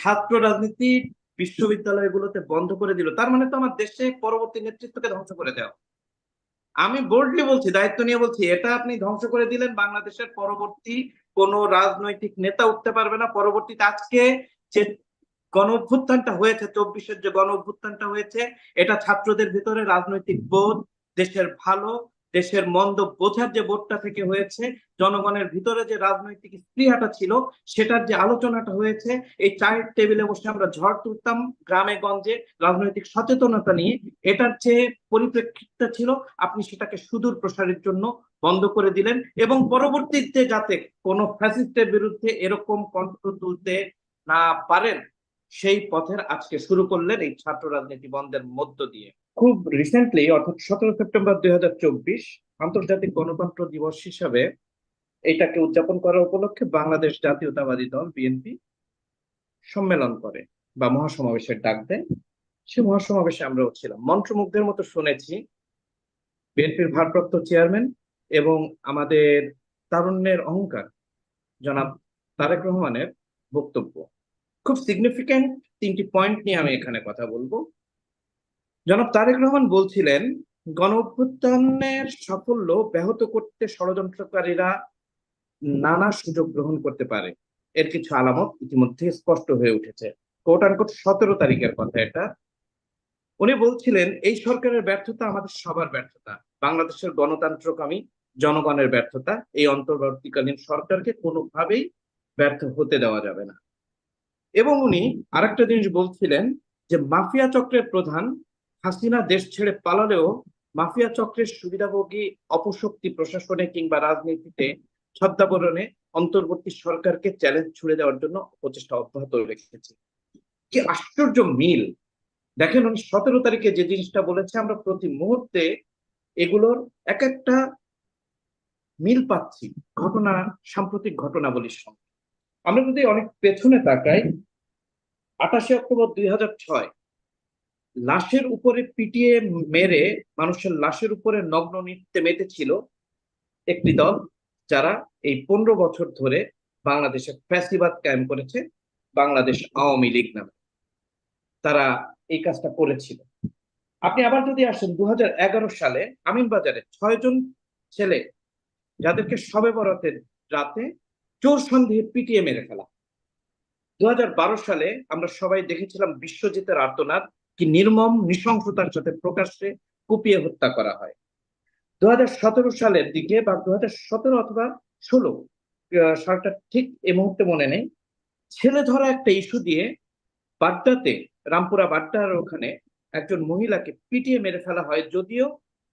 ছাত্র রাজনীতি বিশ্ববিদ্যালয়গুলোতে বন্ধ করে দিল। তার মানে তো আমার দেশে পরবর্তী নেতৃত্বকে ধ্বংস করে দেওয়া। আমি বোল্ডলি বলছি, দায়িত্ব নিয়ে বলছি, এটা আপনি ধ্বংস করে দিলেন, বাংলাদেশের পরবর্তী কোন রাজনৈতিক নেতা উঠতে পারবে না। পরবর্তীতে আজকে যে গণ অভ্যুত্থানটা হয়েছে, চব্বিশের যে গণ অভ্যুত্থানটা হয়েছে, এটা ছাত্রদের ভিতরে রাজনৈতিক বোধ দেশের ভালো দেশের মন্দ বোঝার যে বোধটা থেকে হয়েছে, জনগণের ভিতরে যে রাজনৈতিক স্পৃহাটা ছিল, সেটার যে আলোচনাটা হয়েছে, এই চায়ের টেবিলে বসে আমরা ঝড় তুলতাম গ্রামে, গঞ্জে রাজনৈতিক সচেতনতা নিয়ে। এটার যে পরিপ্রেক্ষিতটা ছিল, আপনি সেটাকে সুদূর প্রসারের জন্য বন্ধ করে দিলেন এবং পরবর্তীতে যাতে কোনো ফ্যাসিস্টের বিরুদ্ধে এরকম কণ্ঠ তুলতে না পারেন, সেই পথের আজকে শুরু করলেন এই ছাত্র রাজনীতি বন্ধের মধ্য দিয়ে। খুব রিসেন্টলি অর্থাৎ সতেরো সেপ্টেম্বর দুই হাজার চব্বিশ, আন্তর্জাতিক গণতন্ত্র দিবস হিসাবে এটাকে উদযাপন করার উপলক্ষে বাংলাদেশ জাতীয়তাবাদী দল বিএনপি সম্মেলন করে বা মহাসমাবেশের ডাক দেয়। সে মহাসমাবেশে আমরাও ছিলাম। মন্ত্রমুগ্ধের মতো শুনেছি বিএনপির ভারপ্রাপ্ত চেয়ারম্যান এবং আমাদের তারুণ্যের অহংকার, জনাব তারেক রহমানের বক্তব্য। খুব সিগনিফিক্যান্ট তিনটি পয়েন্ট নিয়ে আমি এখানে কথা বলব। জনাব তারেক রহমান বলছিলেন গণ অভ্যুত্থানের সাফল্য ব্যাহত করতে ষড়যন্ত্রকারীরা নানা সুযোগ গ্রহণ করতে পারে। এর কিছু আলামত ইতিমধ্যে স্পষ্ট হয়ে উঠেছে। কোট আনকোট সতেরো তারিখের কথা এটা। উনি বলছিলেন, এই সরকারের ব্যর্থতা আমাদের সবার ব্যর্থতা। বাংলাদেশের গণতন্ত্রকামী জনগণের ব্যর্থতা। এই অন্তর্বর্তীকালীন সরকারকে কোনোভাবেই ব্যর্থ হতে দেওয়া যাবে না। এবং উনি আরেকটা জিনিস বলছিলেন যে, মাফিয়া চক্রের প্রধান হাসিনা দেশ ছেড়ে পালালেও মাফিয়া চক্রের সুবিধাভোগী, অপশক্তি প্রশাসনে কিংবা রাজনীতিতে ছদ্মাবরণে অন্তর্বর্তী সরকারকে চ্যালেঞ্জ ছুড়ে দেওয়ার জন্য প্রচেষ্টা অব্যাহত রেখেছে। কি আশ্চর্য মিল! দেখেন, উনি সতেরো তারিখে যে জিনিসটা বলেছে, আমরা প্রতি মুহূর্তে এগুলোর এক একটা মিল পাচ্ছি, ঘটনা, সাম্প্রতিক ঘটনাবলীর সঙ্গে। আমরা যদি অনেক পেছনে তাকাই, আঠাশে অক্টোবর দুই হাজার ছয় লাশের উপরে পিটিয়ে মেরে, মানুষের লাশের উপরে নগ্ন নৃত্যে মেতেছিল একটি দল যারা এই পনেরো বছর ধরে বাংলাদেশে ফ্যাসিবাদ কায়েম করেছে, বাংলাদেশ আওয়ামী লীগ নামে। তারা এই কাজটা করেছিল। আপনি আবার যদি আসেন দু হাজার এগারো সালে আমিনবাজারে ছয়জন ছেলে যাদেরকে সবে বরাতের রাতে চোর সন্দেহে পিটিয়ে মেরে ফেলা। দু হাজার বারো সালে আমরা সবাই দেখেছিলাম বিশ্বজিতের আর্তনাদ। কি নির্মম নৃশংসতার সাথে প্রকাশ্যে কুপিয়ে হত্যা করা হয়। দু সালের দিকে বা দু অথবা ষোলো সালটা ঠিক এই মুহূর্তে মনে নেই। ছেলে ধরা একটা ইস্যু দিয়ে বাড্ডাতে, রামপুরা বাড্ডার ওখানে একজন মহিলাকে পিটিয়ে মেরে ফেলা হয়। যদিও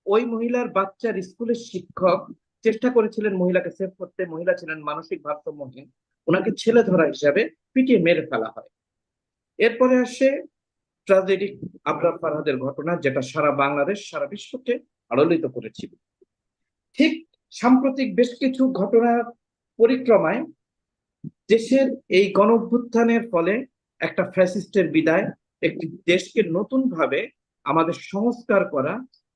ওই মহিলার বাচ্চার স্কুলের শিক্ষক চেষ্টা করেছিলেন মহিলাকে সেভ করতে। মহিলা ছিলেন মানসিক ভারসাম্যহীন। ওনাকে ছেলে ধরা হিসাবে পিটিয়ে মেরে ফেলা হয়। এরপরে আসে ট্রাজেডিক আবরার ফারহাদের ঘটনা যেটা সারা বাংলাদেশ, সারা বিশ্বকে আলোড়িত করেছিল। ঠিক সাম্প্রতিক বেশ কিছু ঘটনার পরিক্রমায় দেশের এই গণ ফলে একটা ফ্যাসিস্টের বিদায়, একটি দেশকে নতুন ভাবে আমাদের সংস্কার করা,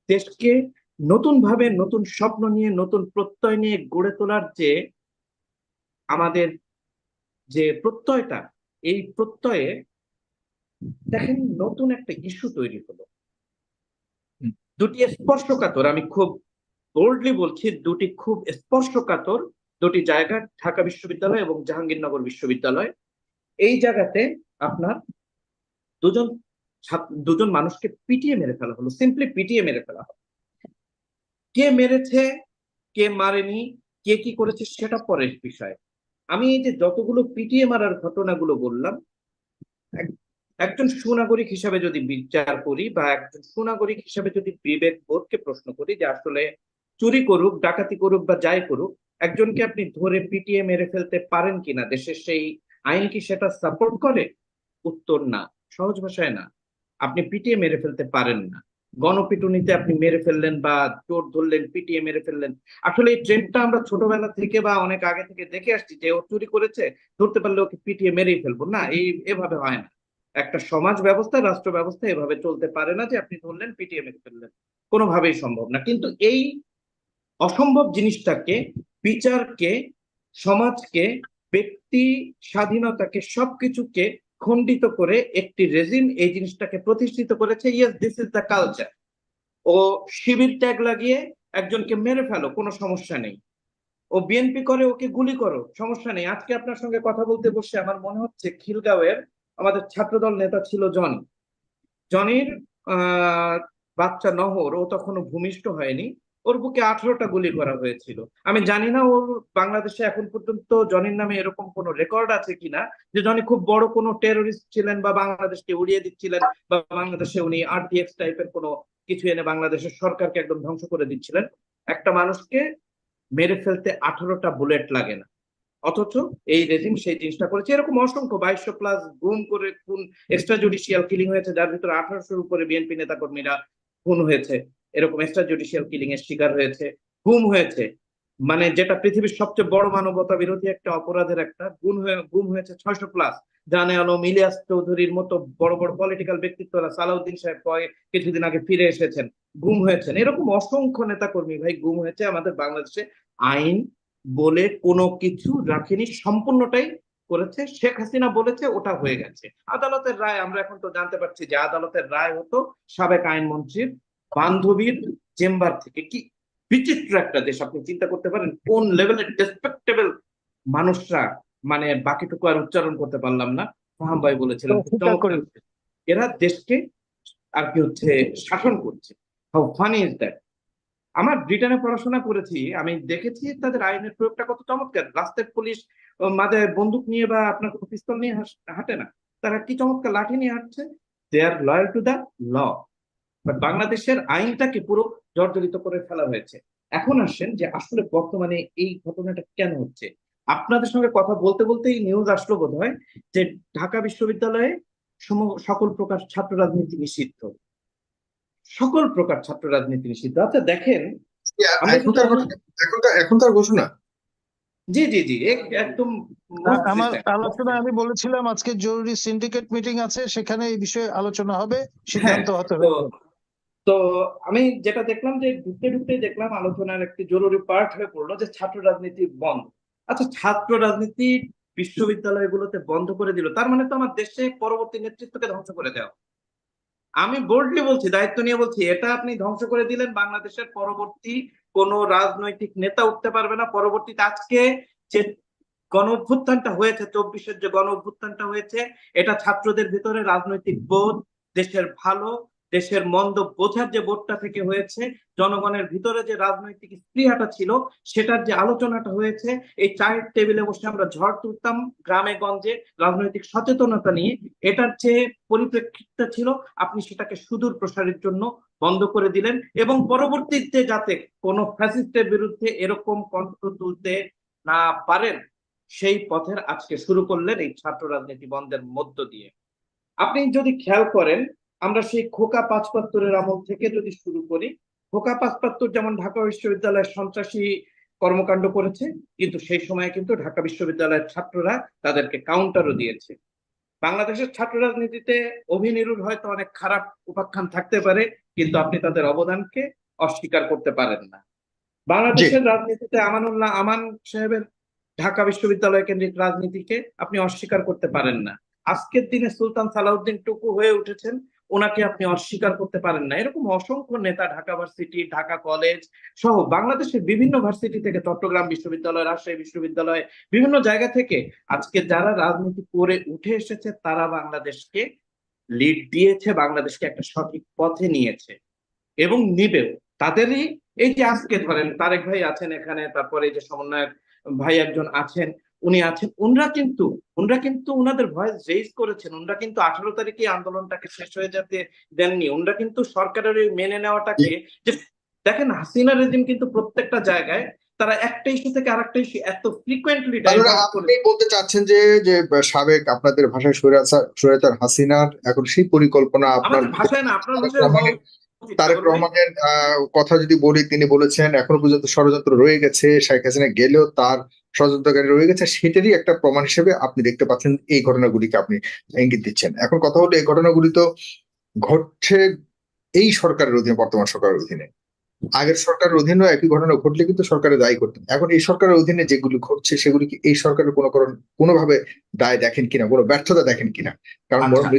দেশকে নতুন ভাবে নতুন স্বপ্ন নিয়ে, নতুন প্রত্যয় নিয়ে গড়ে তোলার যে আমাদের যে প্রত্যয়টা, এই প্রত্যয়ে দেখেন নতুন একটা ইস্যু তৈরি হলো। দুটি স্পর্শকাতর আমি খুব বোল্ডলি বলছি দুটি খুব স্পর্শকাতর দুটি জায়গা ঢাকা বিশ্ববিদ্যালয় এবং জাহাঙ্গীরনগর বিশ্ববিদ্যালয়। এই জায়গাতে আপনার দুজন দুজন মানুষকে পিটিয়ে মেরে ফেলা হলো সিম্পলি পিটিয়ে মেরে ফেলা হলো। কে মেরেছে কে মারেনি কে কি করেছে সেটা পরের বিষয়। আমি এই যে যতগুলো পিটিয়ে মারার ঘটনাগুলো বললাম একজন সুনাগরিক হিসাবে যদি বিচার করি বা একজন সুনাগরিক হিসাবে যদি বিবেক বোধকে প্রশ্ন করি যে আসলে চুরি করুক, ডাকাতি করুক বা যাই করুক, একজনকে আপনি ধরে পিটিয়ে মেরে ফেলতে পারেন কিনা? দেশের সেই আইন কি সেটা সাপোর্ট করে? উত্তর না, সহজ ভাষায় না। আপনি পিটিয়ে মেরে ফেলতে পারেন না। গণপিটুনিতে আপনি মেরে ফেললেন বা চোর ধরলেন, পিটিয়ে মেরে ফেললেন। আসলে এই ট্রেন্ডটা আমরা ছোটবেলা থেকে বা অনেক আগে থেকে দেখে আসছি যে ও চুরি করেছে, ধরতে পারলে ওকে পিটিয়ে মেরেই ফেলব। না, এই, এভাবে হয় না। একটা সমাজ ব্যবস্থা, রাষ্ট্র ব্যবস্থা এভাবে চলতে পারে না যে আপনি ধরলেন পিটিএ মেরে ফেললেন। কোনোভাবেই সম্ভব না। কিন্তু এই অসম্ভব জিনিসটাকে, বিচারকে, সমাজকে, ব্যক্তি স্বাধীনতাকে, সবকিছুকে খণ্ডিত করে একটি রেজিম এই জিনিসটাকে প্রতিষ্ঠিত করেছে। Yes this is the culture ও শিবির ট্যাগ লাগিয়ে একজনকে মেরে ফেলো, কোনো সমস্যা নেই। ও বিএনপি করে, ওকে গুলি করো, সমস্যা নেই। আজকে আপনার সঙ্গে কথা বলতে বসে আমার মনে হচ্ছে খিলগাঁওয়ের আমাদের ছাত্রদল নেতা ছিল জনি। জনির বাচ্চা নহর, ও তখনও ভূমিষ্ঠ হয়নি। ওর বুকে আঠারোটা গুলি করা হয়েছিল। আমি জানি না ওর বাংলাদেশে এখন পর্যন্ত জনির নামে এরকম কোনো রেকর্ড আছে কিনা, যে জনি খুব বড় কোনো টেরোরিস্ট ছিলেন বা বাংলাদেশকে উড়িয়ে দিচ্ছিলেন বা বাংলাদেশে উনি আরটিএক্স টাইপের কোনো কিছু এনে বাংলাদেশের সরকারকে একদম ধ্বংস করে দিচ্ছিলেন। একটা মানুষকে মেরে ফেলতে আঠারোটা বুলেট লাগে না। অথচ এই রেজিম সেই জিনিসটা করেছে। এরকম অসংখ্য বাইশশো প্লাস গুম করে খুন এক্সট্রা জুডিশিয়াল কিলিং হয়েছে, যার ভিতরে আঠারোশোর উপরে বিএনপি নেতাকর্মীরা খুন হয়েছে। এরকম এক্সট্রা জুডিশিয়াল কিলিং এর শিকার হয়েছে, গুম হয়েছে। মানে যেটা পৃথিবীর সবচেয়ে বড় মানবতা বিরোধী একটা অপরাধের একটা, গুম হয়ে, গুম হয়েছে ছয়শো প্লাস জানে আলম, ইলিয়াস চৌধুরীর মতো বড় বড় পলিটিক্যাল ব্যক্তিত্বরা সালাউদ্দিন সাহেব কয়েক কিছুদিন আগে ফিরে এসেছেন, গুম হয়েছেন। এরকম অসংখ্য নেতাকর্মী ভাই গুম হয়েছে আমাদের বাংলাদেশে। আইন বলে কোনো কিছু রাখেনি সম্পূর্ণটাই করেছে। শেখ হাসিনা বলেছে ওটা হয়ে গেছে। আদালতের রায় আমরা এখন তো জানতে পারছি যে আদালতের রায় হতো সাবেক আইনমন্ত্রীর বান্ধবীর চেম্বার থেকে। কি বিচিত্র একটা দেশ আপনি চিন্তা করতে পারেন কোন লেভেলের রেসপেক্টেবল মানুষরা মানে বাকিটুকু আর উচ্চারণ করতে পারলাম না। ফাহাম ভাই বলেছিলেন। এরা দেশকে আর কি হচ্ছে শাসন করছে। হাউ ফানি ইজ দ্যাট আমার ব্রিটেনে পড়াশোনা করেছি, আমি দেখেছি তাদের আইনের প্রয়োগটা কত চমৎকার। রাস্তায় পুলিশ মাঝে বন্দুক নিয়ে বা আপনার কোনো পিস্তল নিয়ে হাঁটে না। তারা কি চমৎকার লাঠি নিয়ে হাঁটছে? They are loyal to the law বাংলাদেশের আইনটাকে পুরো জর্জরিত করে ফেলা হয়েছে। এখন আসেন যে আসলে বর্তমানে এই ঘটনাটা কেন হচ্ছে? আপনাদের সঙ্গে কথা বলতে বলতেই নিউজ আসলো বোধ হয় যে ঢাকা বিশ্ববিদ্যালয়ে সকল প্রকার ছাত্র রাজনীতি নিষিদ্ধ। সকল প্রকার ছাত্র রাজনীতি নিষিদ্ধ। আচ্ছা দেখেন এখনকার ঘোষণা। জি জি জি একদম আমার আলোচনা আমি বলেছিলাম আজকে জরুরি সিন্ডিকেট মিটিং আছে সেখানে এই বিষয়ে আলোচনা হবে সিদ্ধান্ত হতে হবে। তো তো আমি যেটা দেখলাম যে ঢুকতে ঢুকতে দেখলাম আলোচনার একটি জরুরি পার্ট হয়ে পড়ল যে ছাত্র রাজনীতি বন্ধ। আচ্ছা ছাত্র রাজনীতি বিশ্ববিদ্যালয়গুলোতে বন্ধ করে দিল। তার মানে তো আমার দেশে পরবর্তী নেতৃত্বকে ধ্বংস করে দেওয়া। আমি বোল্ডলি বলছি, দায়িত্ব নিয়ে বলছি, এটা আপনি ধ্বংস করে দিলেন, বাংলাদেশের পরবর্তী কোন রাজনৈতিক নেতা উঠতে পারবে না। পরবর্তীতে আজকে যে গণ অভ্যুত্থানটা হয়েছে, চব্বিশের যে গণ অভ্যুত্থানটা হয়েছে, এটা ছাত্রদের ভিতরে রাজনৈতিক বোধ, দেশের ভালো দেশের মন্দ বোঝার যে বোধটা থেকে হয়েছে, জনগণের ভিতরে যে রাজনৈতিক স্পৃহাটা ছিল, সেটার যে আলোচনাটা হয়েছে, এই চায়ের টেবিলে বসে আমরা ঝড় তুলতাম গ্রামে গঞ্জে রাজনৈতিক সচেতনতা নিয়ে। এটার যে পরিপ্রেক্ষিতটা ছিল, আপনি সেটাকে সুদূর প্রসারের জন্য বন্ধ করে দিলেন এবং পরবর্তীতে যাতে কোনো ফ্যাসিস্টের বিরুদ্ধে এরকম কণ্ঠ তুলতে না পারেন, সেই পথের আজকে শুরু করলেন এই ছাত্র রাজনীতি বন্ধের মধ্য দিয়ে। আপনি যদি খেয়াল করেন আমরা সেই খোকা পাঁচপাত্তরের আমল থেকে যদি শুরু করি খোকা পাঁচপাত্তর যেমন ঢাকা বিশ্ববিদ্যালয়ের সন্ত্রাসী কর্মকাণ্ড করেছে কিন্তু সেই সময়ে কিন্তু ঢাকা বিশ্ববিদ্যালয়ের ছাত্ররা তাদেরকে কাউন্টারও দিয়েছে। বাংলাদেশের ছাত্র রাজনীতিতে অভিনিরুর হয়তো অনেক খারাপ উপাখ্যান থাকতে পারে কিন্তু আপনি তাদের অবদানকে অস্বীকার করতে পারেন না। বাংলাদেশের রাজনীতিতে আমানুল্লাহ আমান সাহেবের ঢাকা বিশ্ববিদ্যালয় কেন্দ্রিক রাজনীতিকে আপনি অস্বীকার করতে পারেন না। আজকের দিনে সুলতান সালাউদ্দিন টুকু হয়ে উঠেছেন ওনাকে আপনি অস্বীকার করতে পারেন না। এরকম অসংখ্য নেতা, ঢাকা ভার্সিটি, ঢাকা কলেজ সহ বাংলাদেশের বিভিন্ন ভার্সিটি থেকে চট্টগ্রাম বিশ্ববিদ্যালয়, রাজশাহী বিশ্ববিদ্যালয়, বিভিন্ন জায়গা থেকে আজকে যারা রাজনীতি করে উঠে এসেছে, তারা বাংলাদেশকে লিড দিয়েছে, বাংলাদেশকে একটা সঠিক পথে নিয়েছে এবং নিবেও। তাদেরই এই যে আজকে ধরেন তারেক ভাই আছেন এখানে, তারপরে যে সমন্বয়ক ভাই একজন আছেন উনি আছেন উনরা কিন্তু উনরা কিন্তু উনাদের ভয়েস রেজ করেছেন উনরা কিন্তু আঠারো তারিখে আন্দোলনটাকে শেষ হয়ে যেতে দেননি উনরা কিন্তু সরকারের মেনে নেওয়াটাকে যে দেখেন হাসিনা রেজিম কিন্তু প্রত্যেকটা জায়গায় তারা একটা ইস্যু থেকে আরেকটা ইস্যু এত ফ্রিকুয়েন্টলি আপনি বলতে চাচ্ছেন যে যে সাবেক আপনাদের ভাষায় স্বৈরাচার হাসিনার এখন সেই পরিকল্পনা আপনার ভাষায় না আপনার ভাষায় তারেক রহমানের আহ, কথা যদি বলি তিনি বলেছেন এখনও পর্যন্ত ষড়যন্ত্র রয়ে গেছে শেখ হাসিনা গেলেও তার ষড়যন্ত্রকারী রয়ে গেছে। সেটারই একটা প্রমাণ হিসেবে আপনি দেখতে পাচ্ছেন এই ঘটনাগুলিকে আপনি ইঙ্গিত দিচ্ছেন। এখন কথা হলো এই ঘটনাগুলি তো ঘটছে এই সরকারের অধীনে বর্তমান সরকারের অধীনে। আগের সরকারের অধীনেও একই ঘটনা ঘটলে কিন্তু সরকারের দায়ী করতেন। এখন এই সরকারের অধীনে যেগুলি ঘটছে সেগুলি কি এই সরকারের কোনো কারণ কোনোভাবে দায় দেখেন কিনা কোনো ব্যর্থতা দেখেন কিনা? কারণ আচ্ছা।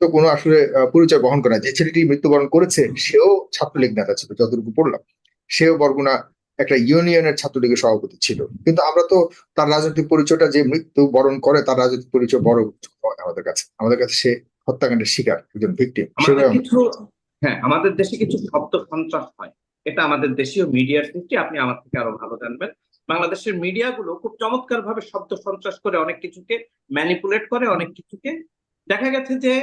তো কোনো আসলে পরিচয় বহন করে না। যে ছেলেটি মৃত্যুবরণ করেছে সেও ছাত্রলীগ নেতা ছিল যতটুকু পড়লাম। সেও বরগুনা একটা ইউনিয়নের ছাত্রলীগের সভাপতি ছিল। কিন্তু আমরা তো তার রাজনৈতিক পরিচয়টা যে মৃত্যু বরণ করে তার রাজনৈতিক পরিচয় বড় আমাদের কাছে। আমাদের কাছে সে হত্যাকাণ্ডের শিকার একজন ভিকটিম হ্যাঁ আমাদের দেশে কিছু শব্দ সন্ত্রাস হয়। এটা আমাদের দেশীয় মিডিয়ার সৃষ্টি আপনি আমার থেকে আরও ভালো জানবেন। বাংলাদেশের মিডিয়াগুলো খুব চমৎকার ভাবে শব্দ সন্ত্রাস করে অনেক কিছুকে ম্যানিপুলেট করে অনেক কিছুকে। দেখা গেছে যে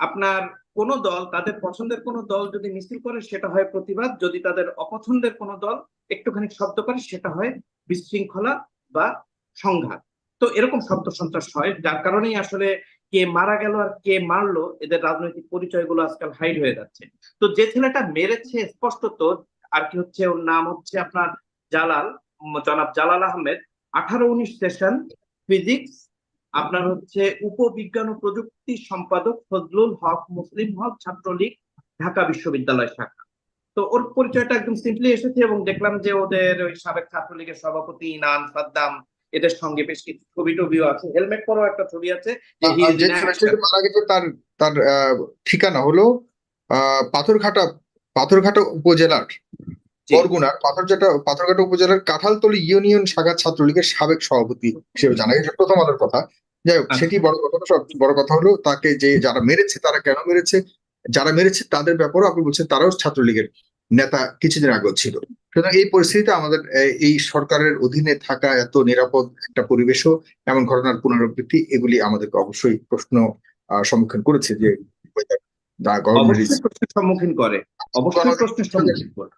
আপনার কোন দল, তাদের পছন্দের কোন দল যদি মিছিল করে, সেটা হয় প্রতিবাদ। যদি তাদের অপছন্দের কোন দল একটুখানি শব্দ করে, সেটা হয় বিশৃঙ্খলা বা সংঘাত। তো এরকম শব্দ সন্ত্রাস হয়, যার কারণেই আসলে কে মারা গেল আর কে মারলো, এদের রাজনৈতিক পরিচয়গুলো আজকাল হাইড হয়ে যাচ্ছে। তো যে ছেলেটা মেরেছে স্পষ্টত, আর কি হচ্ছে, ওর নাম হচ্ছে আপনার জালাল, জনাব জালাল আহমেদ, আঠারো উনিশ সেশন ফিজিক্স আপনার হচ্ছে উপবিজ্ঞান ও প্রযুক্তি সম্পাদক ফজলুল হক মুসলিম হক ছাত্রলীগ ঢাকা বিশ্ববিদ্যালয় শাখা তো ওর পরিচয়টা একদম সিম্পলি এসেছে এবং দেখলাম যে ওদের ওই সাবেক ছাত্রলীগের সভাপতি ইনান সাদ্দাম এদের সঙ্গে বেশ কিছু ছবি টবিও আছে হেলমেট পরেও একটা ছবি আছে তার তার ঠিকানা হলো আহ, পাথরঘাটা পাথরঘাটা উপজেলার। বরগুনার পাথরঘাটা পাথরঘাটা উপজেলার কাঁঠালতলী ইউনিয়ন শাখা ছাত্রলীগের সাবেক সভাপতি হিসেবে জানা গেছে। প্রথম আলোর কথা। যাই হোক আচ্ছা। সেটি বড় কথা সব বড় কথা হলো তাকে যে যারা মেরেছে তারা কেন মেরেছে? যারা মেরেছে তাদের ব্যাপারেও আপনি বলছেন তারাও ছাত্রলীগের নেতা কিছুদিন আগেও ছিল। সুতরাং এই পরিস্থিতিতে আমাদের এই সরকারের অধীনে থাকা এত নিরাপদ একটা পরিবেশও এমন ঘটনার পুনরাবৃত্তি এগুলি আমাদেরকে অবশ্যই প্রশ্ন আহ, সম্মুখীন করেছে যে সম্মুখীন করে। অবশ্যই প্রশ্নের সম্মুখীন করে।